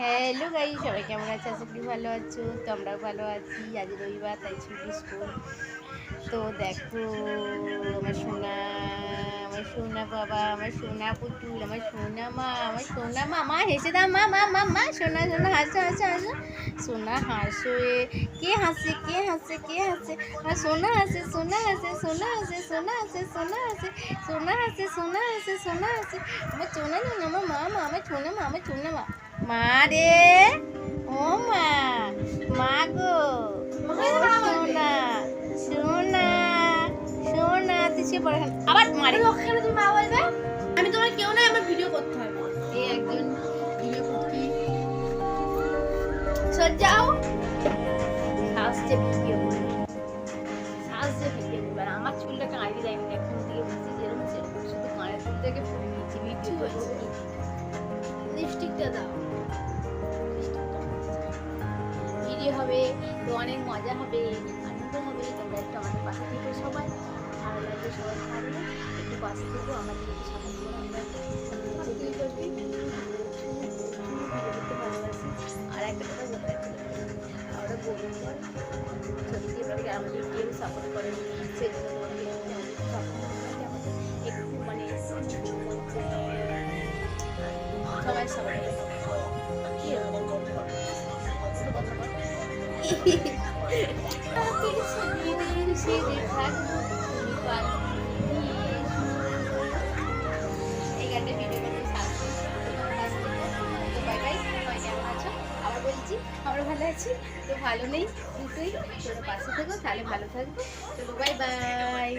Hello guy সবাই কেমন আছে? আশা ভালো আছো। তো আমরাও ভালো আছি। আজ রবিবার, তাই ছুটি স্কুল। তো দেখো, আমার সোনা আমার সোনা বাবা, আমার সোনা পুতুল, আমার সোনা মা, আমার সোনা মা মা হেসে দাও মা মা মা মা, সোনা সোনা, হাসো হাসো হাসো। সোনা হাসো কে হাসে কে হাসে কে হাসে? আমার সোনা হাসে সোনা হাসে সোনা হাসে সোনা হাসে সোনা হাসে সোনা হাসে সোনা হাসে সোনা হাসে। আমার সোনা না আমার মা মা, আমার সোনা মা, আমার সোনা মা। মা রে। ও মা। মা গো। সোনা। সোনা। সোনা তুই সে পড়ে আবার মারে ওখানে তুমি মা বলবে? আমি তোমার কেউ নাই আমার ভিডিও করতে হবে। এই একজন ভিডিও সজ্জাও সাজছে ভিডিও করবে সাজছে ভিডিও করবে আর আমার চুলটা কাঁড়ি দেয়নি এখন থেকে বুঝছি যেরকম সেরকম শুধু কানের ফুল থেকে ফুল নিয়েছি ভিডিও করছি লিপস্টিকটা দাও। ভিডিও হবে, তো অনেক মজা হবে, আনন্দ হবে, তোমরা একটু আমাদের পাশে থেকে সবাই। ভালো লাগবে সবাই থাকবে একটু পাশে থেকেও আমাদের একটু করো আমরা আর একটা কথা বলতে আমরা গোবিন্দ সত্যি আমাদের কেউ সাপোর্ট করেন সেই সবাই সাপোর্ট কি হবে কথা বল এই গানটা ভিডিও করতে আবার বলছি আমরা ভালো আছি। তো ভালো নেই দুটোই। তোর পাশে থেকো তাহলে ভালো থাকব। চলো বাই বাই।